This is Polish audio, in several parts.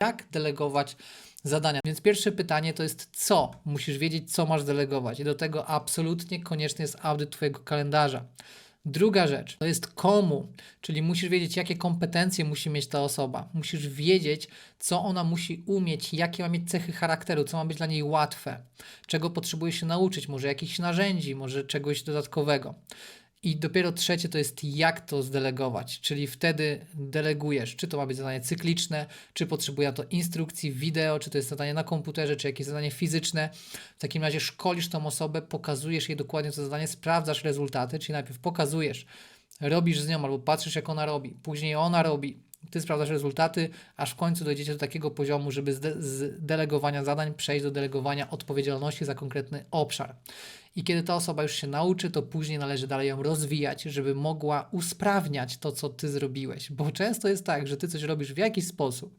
jak delegować zadania. Więc pierwsze pytanie to jest co? Musisz wiedzieć, co masz delegować. I do tego absolutnie konieczny jest audyt Twojego kalendarza. Druga rzecz to jest komu, czyli musisz wiedzieć, jakie kompetencje musi mieć ta osoba. Musisz wiedzieć, co ona musi umieć, jakie ma mieć cechy charakteru, co ma być dla niej łatwe, czego potrzebuje się nauczyć, może jakichś narzędzi, może czegoś dodatkowego. I dopiero trzecie to jest jak to zdelegować, czyli wtedy delegujesz, czy to ma być zadanie cykliczne, czy potrzebuje to instrukcji, wideo, czy to jest zadanie na komputerze, czy jakieś zadanie fizyczne. W takim razie szkolisz tą osobę, pokazujesz jej dokładnie to zadanie, sprawdzasz rezultaty, czyli najpierw pokazujesz, robisz z nią albo patrzysz jak ona robi, później ona robi, ty sprawdzasz rezultaty, aż w końcu dojdziecie do takiego poziomu, żeby z, de- z delegowania zadań przejść do delegowania odpowiedzialności za konkretny obszar. I kiedy ta osoba już się nauczy, to później należy dalej ją rozwijać, żeby mogła usprawniać to, co ty zrobiłeś. Bo często jest tak, że ty coś robisz w jakiś sposób,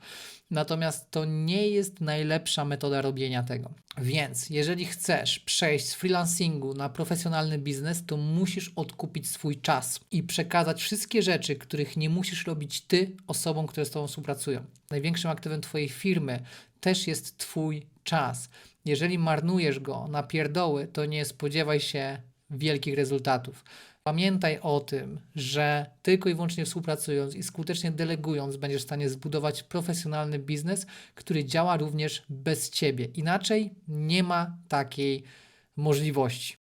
natomiast to nie jest najlepsza metoda robienia tego. Więc jeżeli chcesz przejść z freelancingu na profesjonalny biznes, to musisz odkupić swój czas i przekazać wszystkie rzeczy, których nie musisz robić ty osobom, które z tobą współpracują. Największym aktywem twojej firmy też jest twój czas. Jeżeli marnujesz go na pierdoły, to nie spodziewaj się wielkich rezultatów. Pamiętaj o tym, że tylko i wyłącznie współpracując i skutecznie delegując, będziesz w stanie zbudować profesjonalny biznes, który działa również bez ciebie. Inaczej nie ma takiej możliwości.